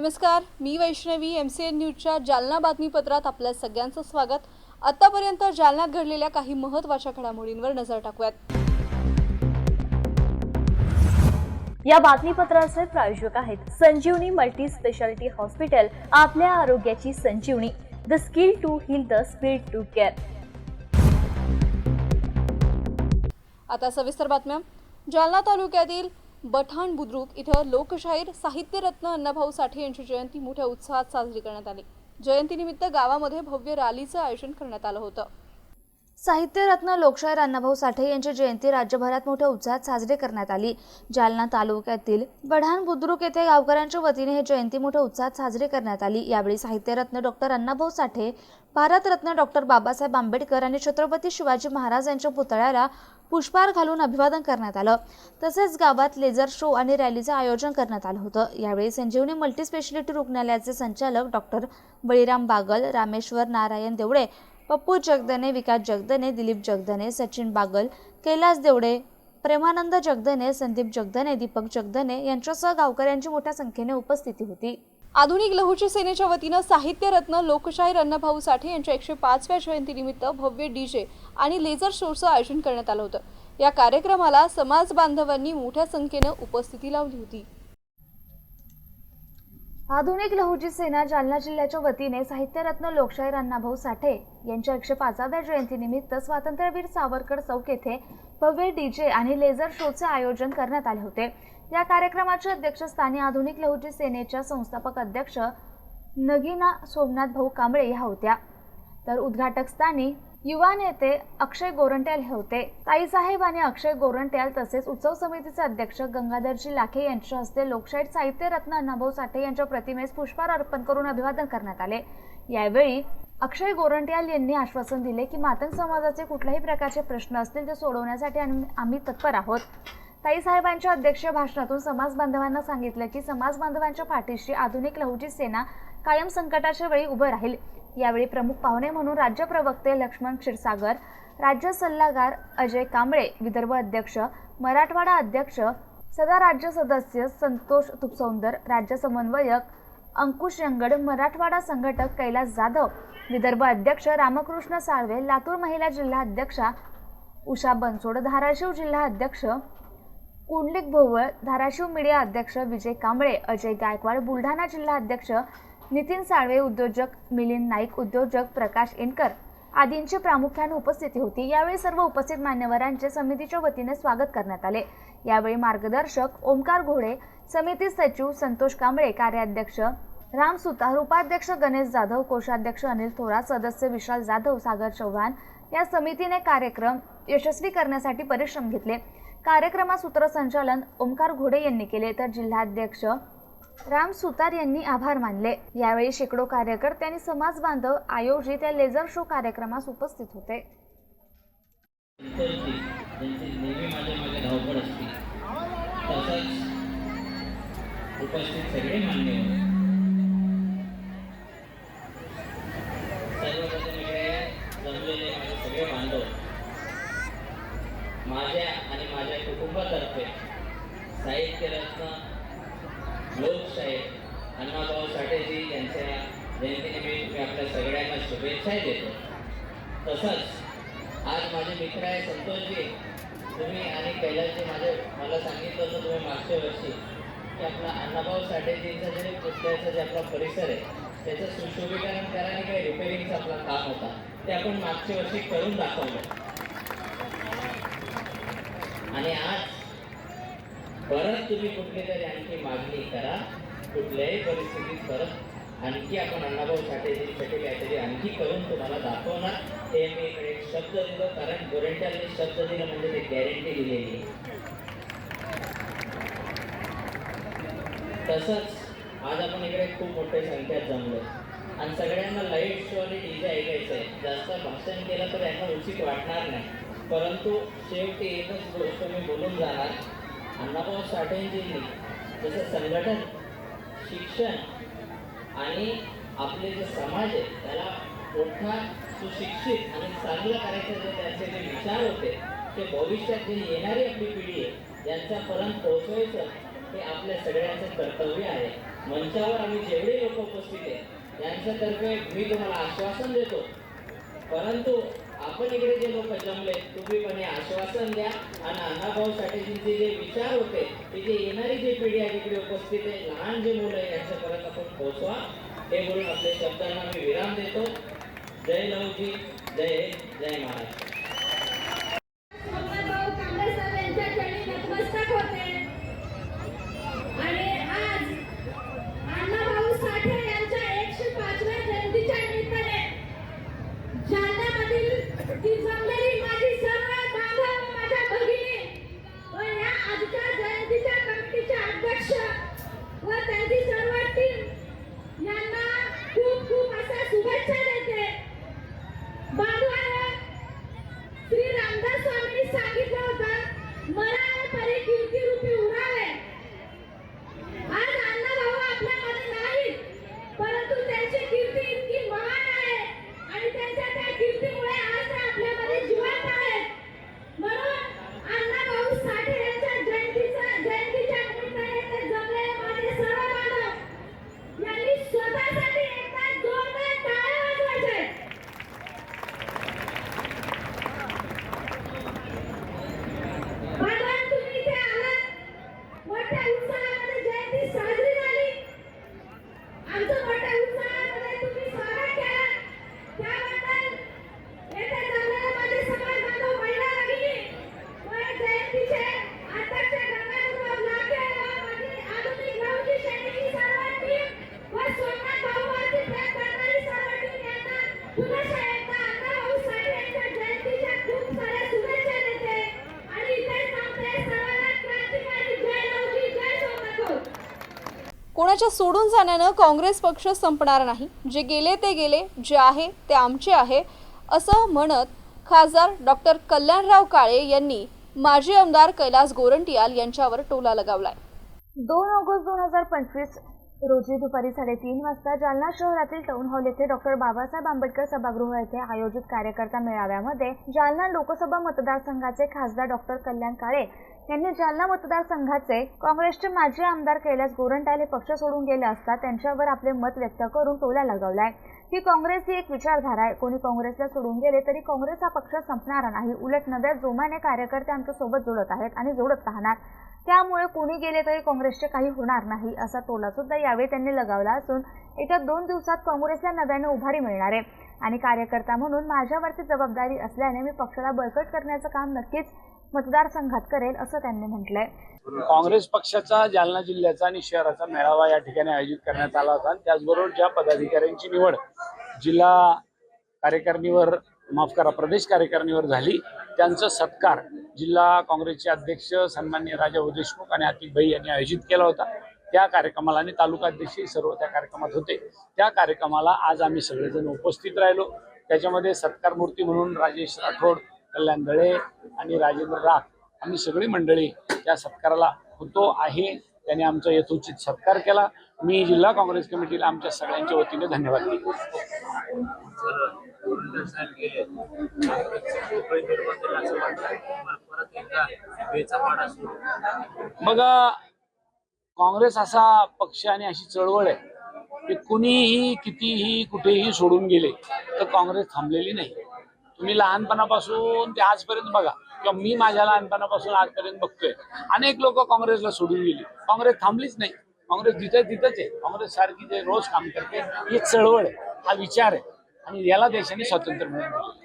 नमस्कार मी Vaishnavi M C N न्यूजच्या जालना बातमीपत्रात आपल्या सगळ्यांचं स्वागत. आतापर्यंत जालन्यात घडलेल्या काही महत्त्वाच्या घडामोडींवर नजर टाकूयात. या बातमीपत्राचे प्रायोजक आहेत संजीवनी मल्टी स्पेशालिटी हॉस्पिटल आपल्या आरोग्याची संजीवनी. The skill to heal the speed to care आता सविस्तर बातम्या. जालना तालुक्यातील बठाण बुद्रुक इथं लोकशाहीर साहित्यरत्न अण्णाभाऊ साठे यांची जयंती मोठ्या उत्साहात साजरी करण्यात आली. जयंतीनिमित्त गावामध्ये भव्य रॅलीचं आयोजन करण्यात आलं होतं. साहित्यरत्न लोकशाहीर अण्णाभाऊ साठे यांची जयंती राज्यभरात मोठ्या उत्साहात साजरी करण्यात आली. जालना तालुक्यातील बढाण बुद्रुक येथे गावकऱ्यांच्या वतीने ही जयंती मोठ्या उत्साहात साजरी करण्यात आली. यावेळी साहित्यरत्न डॉक्टर अण्णाभाऊ साठे भारतरत्न डॉक्टर बाबासाहेब आंबेडकर आणि छत्रपती शिवाजी महाराज यांच्या पुतळ्याला पुष्पहार घालून अभिवादन करण्यात आलं. तसेच गावात लेझर शो आणि रॅलीचं आयोजन करण्यात आलं होतं. यावेळी संजीवनी मल्टीस्पेशालिटी रुग्णालयाचे संचालक डॉक्टर बळीराम बागल रामेश्वर नारायण देवडे पप्पू जगदने विकास जगदने दिलीप जगदने सचिन बागल कैलास देवडे प्रेमानंद जगदने संदीप जगदने दीपक जगदने यांच्यासह गावकऱ्यांची मोठ्या संख्येने उपस्थिती होती. आधुनिक लहुची सेनेच्या वतीनं साहित्यरत्न लोकशाहीर अण्णाभाऊ साठे यांच्या एकशे पाचव्या जयंतीनिमित्त भव्य डीजे आणि लेझर शोचं आयोजन करण्यात आलं होतं. या कार्यक्रमाला समाज बांधवांनी मोठ्या संख्येनं उपस्थिती लावली होती. आधुनिक लहुजी सेना जालना जिल्ह्याच्या वतीने साहित्यरत्न लोकशाहीर अण्णाभाऊ साठे यांच्या एकशे पाचाव्या जयंतीनिमित्त स्वातंत्र्यवीर सावरकर चौक येथे भव्य डीजे आणि लेझर शोचे आयोजन करण्यात आले होते. या कार्यक्रमाच्या अध्यक्षस्थानी आधुनिक लहुजी सेनेच्या संस्थापक अध्यक्ष नगीना सोमनाथ भाऊ कांबळे ह्या होत्या. तर उद्घाटक स्थानी युवा नेते अक्षय गोरंट्याल हे होते. ताईसाहेब आणि अक्षय गोरंट्याल तसेच उत्सव समितीचे अध्यक्ष गंगाधरजी लाखे यांच्या हस्ते लोकशाहीर साहित्य रत्न अण्णाभाऊ साठे यांच्या प्रतिमेस पुष्पहार अर्पण करून अभिवादन करण्यात आले. यावेळी अक्षय गोरंट्याल यांनी आश्वासन दिले की मातंग समाजाचे कुठल्याही प्रकारचे प्रश्न असतील ते सोडवण्यासाठी आम्ही तत्पर आहोत. ताईसाहेबांच्या अध्यक्षीय भाषणातून समाज बांधवांना सांगितलं की समाज बांधवांच्या पाठीशी आधुनिक लहुजी सेना कायम संकटाच्या वेळी उभं राहील. यावेळी प्रमुख पाहुणे म्हणून राज्य प्रवक्ते लक्ष्मण क्षीरसागर राज्य सल्लागार अजय कांबळे विदर्भ अध्यक्ष मराठवाडा अध्यक्ष सदा राज्य सदस्य संतोष तुपसौंदर राज्य समन्वयक अंकुश यंगड मराठवाडा संघटक कैलास जाधव विदर्भ अध्यक्ष रामकृष्ण साळवे लातूर महिला जिल्हा अध्यक्षा उषा बनसोड धाराशिव जिल्हा अध्यक्ष कुंडलिक भोवळ धाराशिव मीडिया अध्यक्ष विजय कांबळे अजय गायकवाड बुलढाणा जिल्हा अध्यक्ष नितीन साळवे उद्योजक मिलिंद नाईक उद्योजक प्रकाश इनकर आदींची प्रामुख्याने उपस्थिती होती. यावेळी सर्व उपस्थित मान्यवरांचे समितीच्या वतीने स्वागत करण्यात आले. यावेळी मार्गदर्शक ओमकार घोडे समिती सचिव संतोष कांबळे कार्याध्यक्ष राम सुतार उपाध्यक्ष गणेश जाधव कोषाध्यक्ष अनिल थोरात सदस्य विशाल जाधव सागर चव्हाण या समितीने कार्यक्रम यशस्वी करण्यासाठी परिश्रम घेतले. कार्यक्रमा सूत्रसंचालन ओमकार घोडे यांनी केले तर जिल्हाध्यक्ष राम सुतार यांनी आभार मानले. यावेळी शेकडो कार्यकर्ते आणि समाज बांधव आयोजित या लेझर शो कार्यक्रमास उपस्थित होते. उपस्थित सगळे मान्यवर सर्वप्रथम इकडे जमलेले माझे सगळे बांधव माझ्या कुटुंबातर्फे साहित्यरत्न लोकशाहीर अण्णाभाऊ साठेजी यांच्या जयंतीनिमित्त मी आपल्या सगळ्यांना शुभेच्छाही देतो. तसंच आज माझे मित्र आहे संतोषजी. तुम्ही आणि कैलासजी माझे मला सांगितलं होतं तुम्ही मागच्या वर्षी की आपला अण्णाभाऊ साठेजींचा जे पुस्तकाचा जे आपला परिसर आहे त्याचं सुशोभीकरण करायला काही रिपेरिंगचं आपला काम होता. ते आपण मागच्या वर्षी करून दाखवलं. आणि आज परत तुम्ही कुठली तरी आणखी मागणी करा. कुठल्याही परिस्थितीत परत आणखी आपण अण्णाभाऊ साठेजींसाठी काहीतरी आणखी करून तुम्हाला दाखवणार हे मी इकडे शब्द दिलो कारण गोरेंट्याने शब्द दिलं म्हणजे ते गॅरंटी दिलेली तसंच आज आपण इकडे खूप मोठ्या संख्येत जमलो. आणि सगळ्यांना लाइट शो आणि डीजे ऐकायचं आहे जास्त भाषण केलं तर यांना उचित वाटणार नाही. परंतु शेवटी एकच गोष्ट मी बोलून जाणार. अण्णाभाऊ साठेंजींनी जसं संघटन शिक्षण आणि आपले जे समाज आहे त्याला मोठा सुशिक्षित आणि चांगलं करायचं जे त्यांचे जे विचार होते ते भविष्यात जी येणारी आपली पिढी आहे यांच्यापर्यंत पोहोचवायचं हे आपल्या सगळ्यांचं कर्तव्य आहे. मंचावर आम्ही जेवढे लोक उपस्थित आहे यांच्यातर्फे मी तुम्हाला आश्वासन देतो. परंतु आपण इकडे जे लोक जमले तुम्ही पण हे आश्वासन द्या आणि अण्णाभाऊ साठेजींचे जे विचार होते ते जे येणारी जी पिढी आहे इकडे उपस्थित आहे लहान जे मुलं आहे यांच्यापर्यंत आपण पोहोचवा. हे बोलून आपल्या शब्दांना मी विराम देतो. जय नवजी जय जय महाराष्ट्र भाऊ कांबळे साहेब यांच्या चरणी नतमस्तक होते आणि आज अण्णाभाऊ साठे यांच्या एकशे पाचव्या जयंतीच्या निमित्ताने जालन्यामधील ती जमलेली माझी सर्व बांधव व माझ्या भगिनी व या आजच्या जयंतीच्या कमिटीचे अध्यक्ष व त्यांची सर्व टीम यांना खूप खूप अशा शुभेच्छा देते बांधवांनो श्री रामदास स्वामींनी सांगितलं होतं मरावे परी कीर्ती रूपी उरावे आज अण्णाभाऊ आपल्यामध्ये नाहीत परंतु त्यांची कीर्ती इतकी महान आहे आणि त्यांच्या त्या कीर्तीमुळे आज ते आपल्यामध्ये जिवंत आहेत म्हणून अण्णाभाऊ साठे यांच्या जयंतीचा जयंतीच्या निमित्ताने ते जमलेले माझे सर्व बांधव यांनी स्वतःसाठी एकदा जोरदार टाळ्या वाजवायच्या आहेत. भगवान तुम्ही इथे आलात मोठ्या उत्साहामध्ये जयंती साजरी झाली आमचं मोठ्या उत्साहामध्ये तुम्ही स्वागत केलं त्याबद्दल येथे जमलेले माझे समाज बांधव महिला भगिनी व जयंतीचे अध्यक्ष गंगाधरराव लाखे व माझी आधुनिक भाऊजी सैनिकी सर्व टीम व सोमनाथ भाऊवरती प्रेम करणारी सर्व टीम यांना पुन्हा एकदा अण्णाभाऊ साठे यांच्या जयंतीच्या खूप साऱ्या शुभेच्छा देते आणि इथे सांगते सर्वांना क्रांतिकारी जय नवजी जय सोमनाथ भाऊ कोणाच्या सोडून जाण्यानं काँग्रेस पक्ष संपणार नाही. जे गेले ते गेले जे आहे ते आमचे आहे असं म्हणत खासदार डॉक्टर कल्याणराव काळे यांनी माजी आमदार कैलास गोरंटियाल यांच्यावर टोला लगावलाय. दोन ऑगस्ट दोन हजार पंचवीस रोजी दुपारी साडेतीन वाजता जालना शहरातील टाउन हॉल येथे डॉक्टर बाबासाहेब आंबेडकर सभागृह येथे आयोजित कार्यकर्ता मेळाव्यामध्ये जालना लोकसभा मतदारसंघाचे खासदार डॉक्टर कल्याण काळे यांनी जालना मतदारसंघाचे काँग्रेसचे माजी आमदार कैलास गोरंटाल हे पक्ष सोडून गेले असता त्यांच्यावर आपले मत व्यक्त करून टोला लगावलाय. की काँग्रेस ही एक विचारधारा आहे. कोणी काँग्रेसला सोडून गेले तरी काँग्रेस हा पक्ष संपणारा नाही. उलट नव्या जोमाने कार्यकर्ते आमच्यासोबत जोडत आहेत आणि जोडत राहणार. त्यामुळे कोणी गेले तरी काँग्रेसचे काही होणार नाही असा टोला सुद्धा यावेळी त्यांनी लगावला असून येत्या दोन दिवसात काँग्रेसला नव्याने उभारी मिळणार आहे. आणि कार्यकर्ता म्हणून माझ्यावरती जबाबदारी असल्याने मी पक्षाला बळकट करण्याचं काम नक्कीच मतदारसंघात करेल असं त्यांनी म्हटलंय. काँग्रेस पक्षाचा जालना जिल्ह्याचा आणि शहराचा मेळावा या ठिकाणी आयोजित करण्यात आला होता. आणि त्याचबरोबर ज्या पदाधिकाऱ्यांची निवड जिल्हा कार्यकारिणीवर माफ करा प्रदेश कार्यकारिणीवर झाली त्यांचा सत्कार जिल्हा काँग्रेसचे अध्यक्ष सन्मान्य राजा देशमुख आणि अतिक भाई यांनी आयोजित केला होता. त्या कार्यक्रमाला आणि तालुका अध्यक्षही सर्व त्या कार्यक्रमात होते. त्या कार्यक्रमाला आज आम्ही सगळेजण उपस्थित राहिलो. त्याच्यामध्ये सत्कार मूर्ती म्हणून राजेश राठोड कल्याण दळे आणि राजेंद्र राख आम्ही सगळी मंडळी त्या सत्काराला होतो आहे. त्याने आमचा यथोचित सत्कार केला. मी जिल्हा काँग्रेस कमिटीला आमच्या सगळ्यांच्या वतीने धन्यवाद देतो. मग काँग्रेस असा पक्ष आणि अशी चळवळ आहे की कुणीही कितीही कुठेही सोडून गेले तर काँग्रेस थांबलेली नाही. तुम्ही लहानपणापासून ते आजपर्यंत बघा. किंवा मी माझ्या लहानपणापासून आजपर्यंत बघतोय. अनेक लोक काँग्रेसला सोडून गेली. काँग्रेस थांबलीच नाही. काँग्रेस जिथे तिथंच आहे. काँग्रेस सारखी जे रोज काम करते ही चळवळ आहे. हा विचार आहे. आणि याला देशाने स्वातंत्र्य मिळवून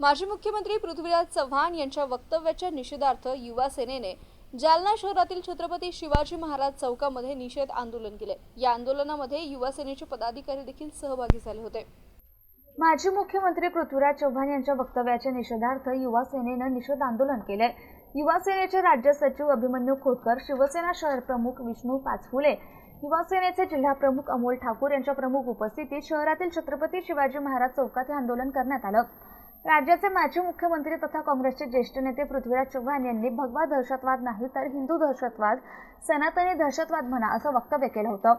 माजी मुख्यमंत्री पृथ्वीराज चव्हाण यांच्या वक्तव्याच्या निषेधार्थ युवा सेनेने जालना शहरातील छत्रपती शिवाजी महाराज चौकामध्ये निषेध आंदोलन केले. या आंदोलनामध्ये युवा सेनेचे पदाधिकारी देखील सहभागी झाले होते. माजी मुख्यमंत्री पृथ्वीराज चव्हाण यांच्या वक्तव्याच्या निषेधार्थ युवा सेनेनं निषेध आंदोलन केलंय. युवा सेनेचे राज्य सचिव अभिमन्यू खोतकर शिवसेना शहर प्रमुख विष्णू पाचफुले युवा सेनेचे जिल्हा प्रमुख अमोल ठाकूर यांच्या प्रमुख उपस्थितीत शहरातील छत्रपती शिवाजी महाराज चौकात हे आंदोलन करण्यात आलं. राज्याचे माजी मुख्यमंत्री तथा काँग्रेसचे ज्येष्ठ नेते पृथ्वीराज चव्हाण यांनी भगवा दहशतवाद नाही तर हिंदू दहशतवाद सनातनी दहशतवाद म्हणा असं वक्तव्य केलं होतं.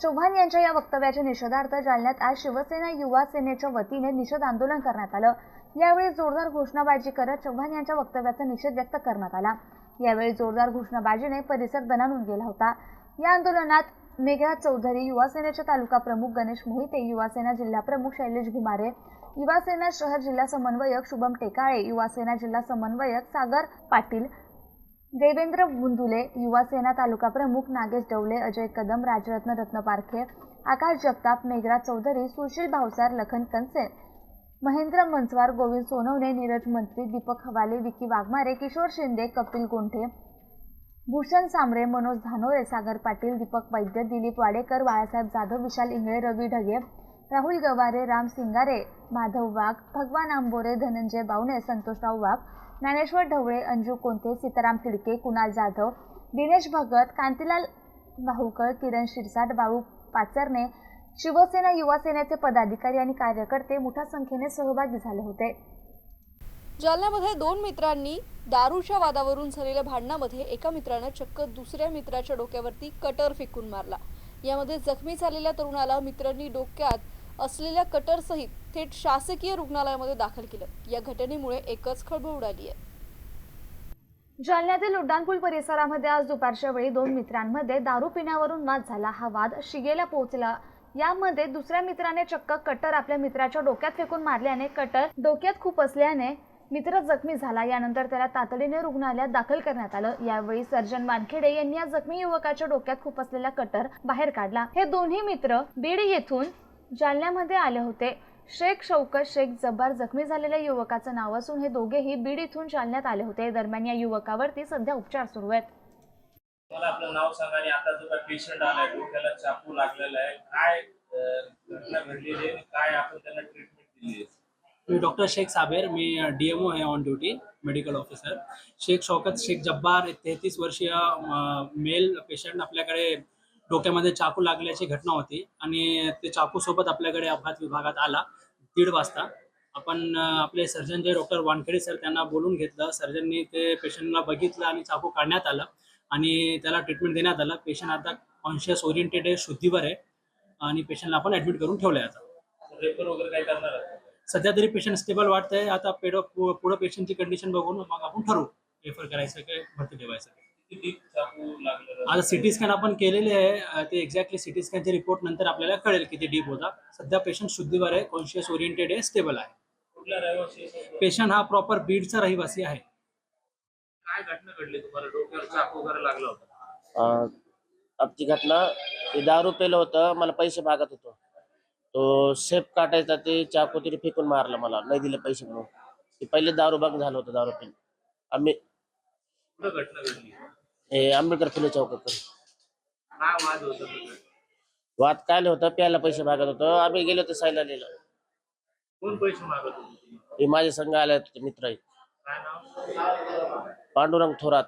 चव्हाण यांच्या या वक्तव्याच्या निषेधार्थ जालन्यात आज शिवसेना युवा सेनेच्या वतीने निषेध आंदोलन करण्यात आलं. यावेळी जोरदार घोषणाबाजी करत चव्हाण यांच्या वक्तव्याचा निषेध व्यक्त करण्यात आला. यावेळी जोरदार घोषणाबाजीने परिसर दणानून गेला होता. या आंदोलनात मेघराज चौधरी युवा सेनेचे तालुका प्रमुख गणेश मोहिते युवा सेना जिल्हा प्रमुख शैलेश घुमारे युवासेना शहर जिल्हा समन्वयक शुभम टेकाळे युवासेना जिल्हा समन्वयक सागर पाटील देवेंद्र बुंदुले युवासेना तालुका प्रमुख नागेश डवले अजय कदम राजरत्न रत्न पारखे आकाश जगताप मेघराज चौधरी सुशील भावसार लखन कनसे महेंद्र मनसवार गोविंद सोनवणे नीरज मंत्री दीपक हवाले विकी वाघमारे किशोर शिंदे कपिल गोंठे भूषण सांबरे मनोज धानोरे सागर पाटील दीपक वैद्य दिलीप वाडेकर बाळासाहेब जाधव विशाल इंगळे रवी ढगे राहुल गवारे राम सिंगारे माधव वाघ भगवान आंबोरे धनंजय बावणे संतोषराव वाघ ज्ञानेश्वर ढवळे अंजू कोंते सीताराम तिडके कुणाल जाधव दिनेश भगत कांतीलाल भाऊकळ किरण शिरसाट बाळू पाचरणे शिवसेना युवा सेनेचे पदाधिकारी आणि कार्यकर्ते मोठ्या संख्येने सहभागी झाले होते. जालन्यामध्ये दोन मित्रांनी दारूच्या वादावरून झालेल्या भांडणामध्ये एका मित्रानं चक्क दुसऱ्या मित्राच्या डोक्यावरती कटर फेकून मारला. यामध्ये जखमी झालेल्या तरुणाला मित्रांनी डोक्यात असलेल्या कटरसहित थेट शासकीय रुग्णालयामध्ये दाखल केलं. या घटनेमुळे एकच खळबळ उडाली आहे. जालन्यातील उड्डाणपूल परिसरामध्ये आज दुपारच्या वेळी दोन मित्रांमध्ये दारू पिण्यावरून वाद झाला. हा वाद शिगेला पोहोचला. यामध्ये दुसऱ्या मित्राने चक्क कटर आपल्या मित्राच्या डोक्यात फेकून मारल्याने कटर डोक्यात खूप असल्याने मित्र जखमी झाला. यानंतर त्याला तातडीने रुग्णालयात दाखल करण्यात आलं. यावेळी सर्जन वानखेडे यांनी या जखमी युवकाच्या डोक्यात खूप असलेला कटर बाहेर काढला. हे दोन्ही मित्र बीड येथून जालन्यामध्ये आले होते. शेख शौकत शेख जब्बार जखमी झालेल्या युवकाचं नाव असून हे दोघेही बीड इथून जालन्यात आले होते. दरम्यान या युवकावरती सध्या उपचार सुरू आहेत. मला आपलं नाव सांगा आणि आता जो काय पेशंट आलाय डोक्याला चाकू लागलेला आहे. काय घटना घडलेली आहे आणि काय आपण त्यांना ट्रीटमेंट दिली आहे? मी डॉक्टर शेख साबेर मी डी एम ओ आहे on duty medical officer Shaikh Shaukat Shaikh Jabbar तेहतीस वर्षीय मेल पेशंट आपल्याकडे डोक्यामध्ये चाकू लागल्याची घटना होती आणि ते चाकूसोबत आपल्याकडे अपघात विभागात आला दीड वाजता. आपण आपले सर्जन जे डॉक्टर वानखेडे सर त्यांना बोलून घेतलं. सर्जननी ते पेशंटला बघितलं आणि चाकू काढण्यात आला आणि त्याला ट्रीटमेंट देण्यात आलं. पेशंट आता कॉन्शियस ओरिएंटेड आहे शुद्धीवर आहे आणि पेशंटला आपण ऍडमिट करून ठेवलंय आता. रेफर वगैरे काय करणार सध्या तरी पेशंट स्टेबल वाटतंय. आता पेडो पुढं पेशंटची कंडिशन बघून मग आपण ठरवू. रेफर करायचं काय भरती ठेवायचं आता सिटी स्कॅन आपण केलेले आहे. ते एक्झॅक्टली सिटी स्कॅनचे रिपोर्ट नंतर आपल्याला कळेल किती डीप होता. सध्या पेशंट शुद्धीवर आहे कॉन्शियस ओरिएंटेड आहे स्टेबल आहे? पेशंट हा प्रॉपर बीडचा रहिवासी आहे. काय घटना घडली तुम्हाला? डोक्यावर चाकू वगैरे लागला होता? आमची घटना ते दारू पेलं होतं मला पैसे मागत होतो. तो सेफ काटायचा ते चाकू तरी फेकून मारला मला नाही दिले पैसे म्हणून. ते पहिले दारू बंद झालं होतं दारू पिऊन. आम्ही घटना घडली? हे आंबेडकर फुले चौकात काय वाद होता? वाद काय होतं? प्यायला पैसे मागत होतो. आम्ही गेलो होतो सायला लिहिलं कोण पैसे मागत होते हे माझे संघ आले होते मित्र आहेत. काय नाव? पांडुरंग थोरात.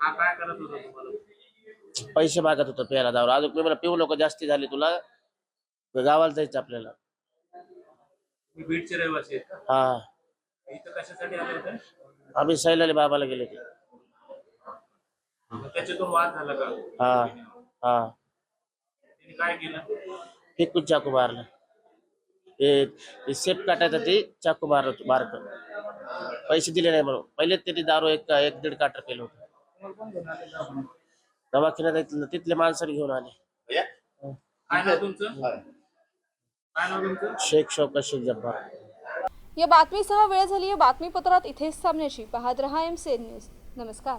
हा काय करत होता तुम्हाला? पैसे मागत होतो प्यायला दारू अजून मी मला पिऊ नको जास्ती झाली तुला. गावाला जायचं आपल्याला. तुम्ही बीडचे रहिवासी आहेत का? हा. इथं कशासाठी आले होते? आम्ही सैलाली बाबाला गेले होते. त्याच्यातून वाद झाला का? हा हा. त्यांनी काय केलं? चाकू मारला? ते सेफ काटायचा ते चाकू मारत बारक पैसे दिले नाही म्हणून. पहिले त्यांनी दारू एक एक दीड काटर केलं होतं. दवाखान्यात तिथलं- तिथले माणसाने घेऊन आले. काय नाव तुमचं? काय नाव तुमचं? शेख शौकत शेख जब्बार. या बातमीसह वेळ झाली आहे बातमीपत्रात इथेच थांबण्याची. पाहत रहा एम सी न्यूज नमस्कार.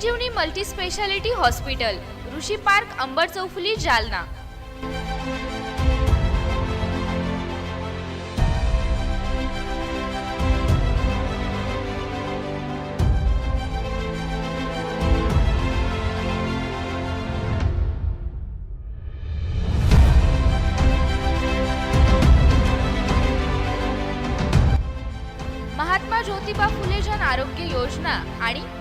Sanjivani multi speciality hospital Rishi park Ambar चौफुली Jalna. Mahatma Jyotiba Phule Jan Arogya योजना